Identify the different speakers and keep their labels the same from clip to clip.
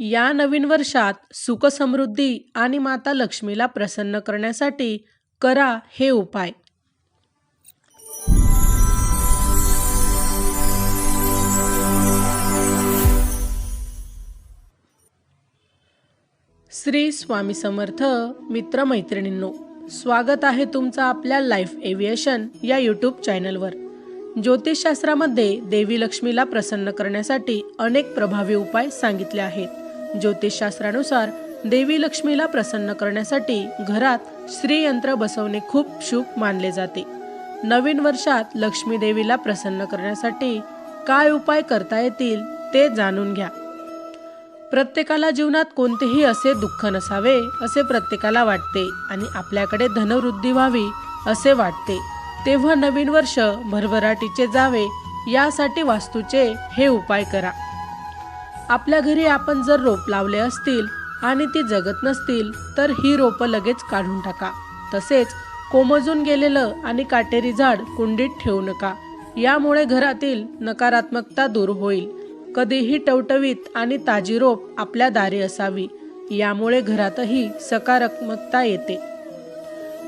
Speaker 1: या नवीन वर्षात सुखसमृद्धी आणि माता लक्ष्मीला प्रसन्न करण्यासाठी करा हे उपाय. श्री स्वामी समर्थ मित्रमैत्रिणींनो स्वागत आहे तुमचं आपल्या लाईफ एव्हिएशन या यूट्यूब चॅनलवर. ज्योतिषशास्त्रामध्ये देवी लक्ष्मीला प्रसन्न करण्यासाठी अनेक प्रभावी उपाय सांगितले आहेत. ज्योतिषशास्त्रानुसार देवी लक्ष्मीला प्रसन्न करण्यासाठी घरात श्रीयंत्र बसवणे खूप शुभ मानले जाते. नवीन वर्षात लक्ष्मी देवीला प्रसन्न करण्यासाठी काय उपाय करता येतील ते जाणून घ्या. प्रत्येकाला जीवनात कोणतेही असे दुःख नसावे असे प्रत्येकाला वाटते आणि आपल्याकडे धनवृद्धी व्हावी असे वाटते. तेव्हा नवीन वर्ष भरभराटीचे जावे यासाठी वास्तूचे हे उपाय करा. आपल्या घरी आपण जर रोप लावले असतील आणि ती जगत नसतील तर ही रोपं लगेच काढून टाका. तसेच कोमजून गेलेलं आणि काटेरी झाड कुंडीत ठेवू नका. यामुळे घरातील नकारात्मकता दूर होईल. कधीही टवटवीत आणि ताजी रोप आपल्या दारी असावी. यामुळे घरातही सकारात्मकता येते.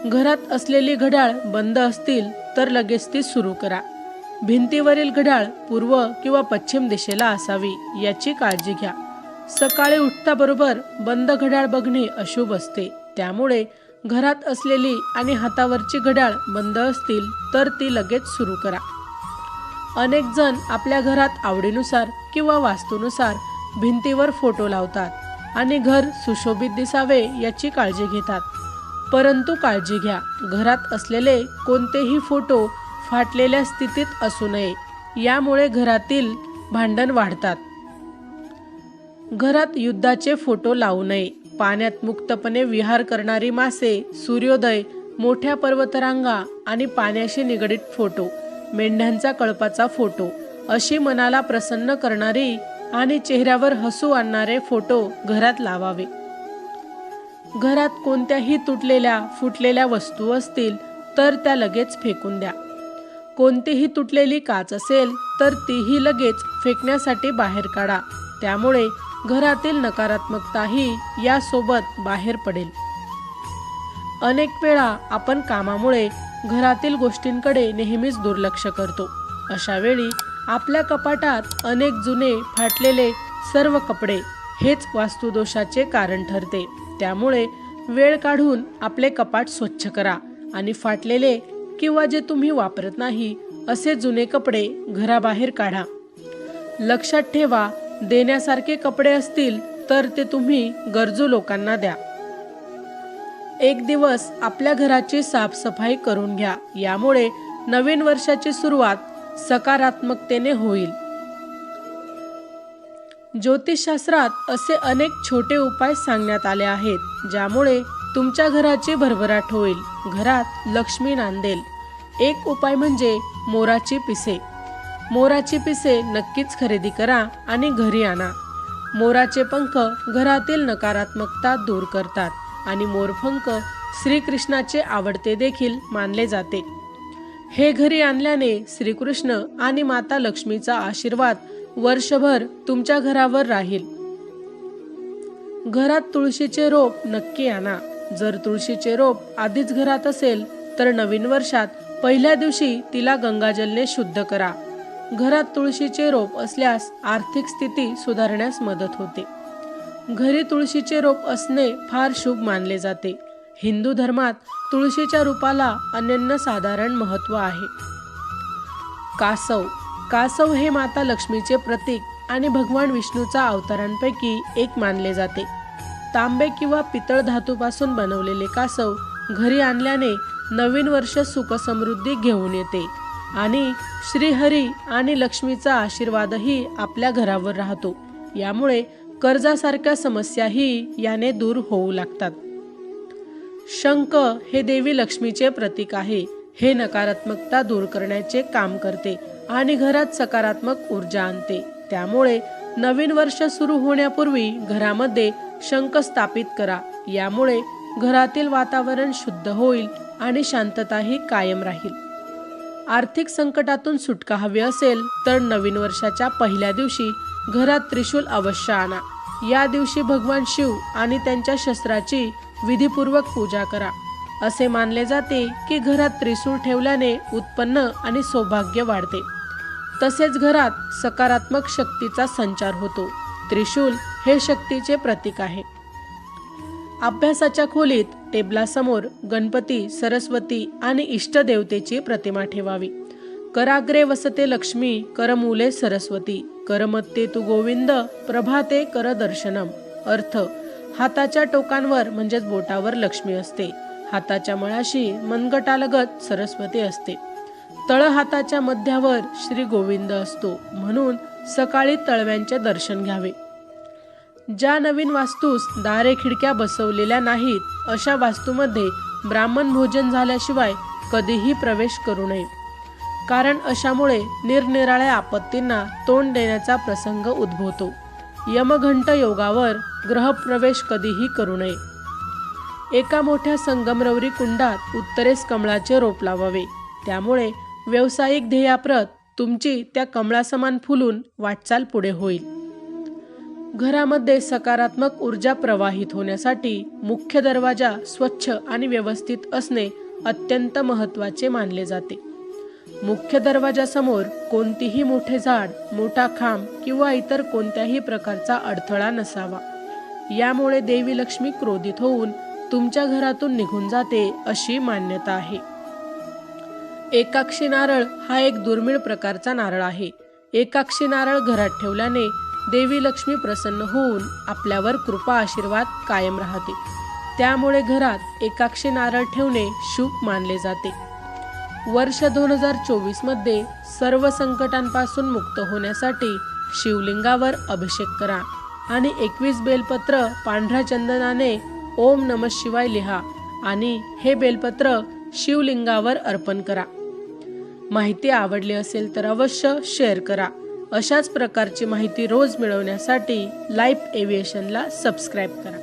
Speaker 1: घरात असलेली घड्याळ बंद असतील तर लगेच ती सुरू करा. भिंतीवरील घड्याळ पूर्व किंवा पश्चिम दिशेला असावी याची काळजी घ्या. सकाळी उठताबरोबर बंद घड्याळ बघणे अशुभ असते. त्यामुळे घरात असलेली आणि हातावरची घड्याळ बंद असतील तर ती लगेच सुरू करा. अनेक जण आपल्या घरात आवडीनुसार किंवा वास्तूनुसार भिंतीवर फोटो लावतात आणि घर सुशोभित दिसावे याची काळजी घेतात. परंतु काळजी घ्या. घरात असलेले कोणतेही फोटो फाटलेल्या स्थितीत असू नये. यामुळे घरातील भांडण वाढतात. घरात युद्धाचे फोटो लावू नये. पाण्यात मुक्तपणे विहार करणारी मासे सूर्योदय मोठ्या पर्वतरांगा आणि पाण्याशी निगडीत फोटो मेंढ्यांचा कळपाचा फोटो अशी मनाला प्रसन्न करणारी आणि चेहऱ्यावर हसू आणणारे फोटो घरात लावावे. घरात कोणत्याही तुटलेल्या फुटलेल्या वस्तू असतील तर त्या लगेच फेकून द्या. कोणतीही तुटलेली काच असेल तर तीही लगेच फेकण्यासाठी बाहेर काढा. त्यामुळे घरातील नकारात्मकताही यासोबत बाहेर पडेल. अनेक वेळा आपण कामामुळे घरातील गोष्टींकडे नेहमीच दुर्लक्ष करतो. अशा वेळी आपल्या कपाटात अनेक जुने फाटलेले सर्व कपडे हेच वास्तुदोषाचे कारण ठरते. त्यामुळे वेळ काढून आपले कपाट स्वच्छ करा आणि फाटलेले किंवा जे तुम्ही वापरत नाही असे जुने कपडे घराबाहेर काढा. लक्षात ठेवा देण्यासारखे कपडे असतील तर ते तुम्ही गरजू लोकांना द्या. एक दिवस आपल्या घराची साफसफाई करून घ्या यामुळे नवीन वर्षाची सुरुवात सकारात्मकतेने होईल. ज्योतिषशास्त्रात असे अनेक छोटे उपाय सांगण्यात आले आहेत ज्यामुळे तुमच्या घराची भरभराट होईल. घरात लक्ष्मी नांदेल. एक उपाय म्हणजे मोराची पिसे. मोराची पिसे नक्कीच खरेदी करा आणि घरी आणा. मोराचे पंख घरातील नकारात्मकता दूर करतात आणि मोरपंख श्रीकृष्णाचे आवडते देखील मानले जाते. हे घरी आणल्याने श्रीकृष्ण आणि माता लक्ष्मीचा आशीर्वाद वर्षभर तुमच्या घरावर राहील. घरात तुळशीचे रोप नक्की आणा. जर तुळशीचे रोप आधीच घरात असेल तर नवीन वर्षात पहिल्या दिवशी तिला गंगाजलने शुद्ध करा. घरात तुळशीचे रोप असल्यास आर्थिक स्थिती सुधारण्यास मदत होते. घरी तुळशीचे रोप असणे फार शुभ मानले जाते. हिंदू धर्मात तुळशीच्या रूपाला अनन्यसाधारण महत्त्व आहे. कासव. कासव हे माता लक्ष्मीचे प्रतीक आणि भगवान विष्णूचा अवतारांपैकी एक मानले जाते. तांबे किंवा पितळ धातूपासून बनवलेले कासव घरी आणल्याने नवीन वर्ष सुखसमृद्धी घेऊन येते. आणि श्रीहरी आणि लक्ष्मीचा आशीर्वादही आपल्या घरावर राहतो. यामुळे कर्जासारख्या समस्याही याने दूर होऊ लागतात. शंख हे देवी लक्ष्मीचे प्रतीक आहे. हे नकारात्मकता दूर करण्याचे काम करते आणि घरात सकारात्मक ऊर्जा आणते. त्यामुळे नवीन वर्ष सुरू होण्यापूर्वी घरामध्ये शंख स्थापित करा. यामुळे घरातील वातावरण शुद्ध होईल आणि शांतताही कायम राहील. आर्थिक संकटातून सुटका हवी असेल तर नवीन वर्षाच्या पहिल्या दिवशी घरात त्रिशूल अवश्य आणा. या दिवशी भगवान शिव आणि त्यांच्या शस्त्राची विधीपूर्वक पूजा करा. असे मानले जाते की घरात त्रिशूळ ठेवल्याने उत्पन्न आणि सौभाग्य वाढते. तसेच घरात सकारात्मक शक्तीचा संचार होतो. त्रिशूल हे शक्तीचे प्रतीक आहे. अभ्यासाच्या खोलीत टेबलासमोर गणपती सरस्वती आणि इष्टदेवतेची प्रतिमा ठेवावी. कराग्रे वसते लक्ष्मी करमूले सरस्वती. करमत्ते तू गोविंद प्रभाते कर दर्शनम अर्थ हाताच्या टोकांवर म्हणजेच बोटावर लक्ष्मी असते. हाताच्या मळाशी मनगटालगत सरस्वती असते. तळ हाताच्या मध्यावर श्री गोविंद असतो. म्हणून सकाळी तळव्यांचे दर्शन घ्यावे. ज्या नवीन वास्तूस दारे खिडक्या बसवलेल्या नाहीत अशा वास्तूमध्ये ब्राह्मण भोजन झाल्याशिवाय कधीही प्रवेश करू नये. कारण अशामुळे निरनिराळ्या आपत्तींना तोंड देण्याचा प्रसंग उद्भवतो. यमघंट योगावर ग्रहप्रवेश कधीही करू नये. एका मोठ्या संगमरवरी कुंडात उत्तरेस कमळाचे रोप लावावे. त्यामुळे व्यावसायिक ध्येयाप्रत तुमची त्या कमळासमान फुलून वाटचाल पुढे होईल. घरामध्ये सकारात्मक ऊर्जा प्रवाहित होण्यासाठी मुख्य दरवाजा स्वच्छ आणि व्यवस्थित असणे अत्यंत महत्त्वाचे मानले जाते. मुख्य दरवाजासमोर कोणतीही मोठे झाड मोठा खांब किंवा इतर कोणत्याही प्रकारचा अडथळा नसावा. यामुळे देवी लक्ष्मी क्रोधित होऊन तुमच्या घरातून निघून जाते अशी मान्यता आहे. एकाक्षी नारळ हा एक दुर्मिळ प्रकारचा नारळ आहे. एकाक्षी नारळ घरात ठेवल्याने देवी लक्ष्मी प्रसन्न होऊन आपल्यावर कृपा आशीर्वाद कायम राहते. त्यामुळे घरात एकाक्षी नारळ ठेवणे शुभ मानले जाते. वर्ष दोन हजार चोवीसमध्ये सर्व संकटांपासून मुक्त होण्यासाठी शिवलिंगावर अभिषेक करा आणि एकवीस बेलपत्र पांढऱ्या चंदनाने ओम नम शिवाय लिहा आणि हे बेलपत्र शिवलिंगावर अर्पण करा. माहिती आवडली असेल तर अवश्य शेअर करा. अशाच प्रकारची माहिती रोज मिळवण्यासाठी लाईफ एव्हिएशनला सबस्क्राईब करा.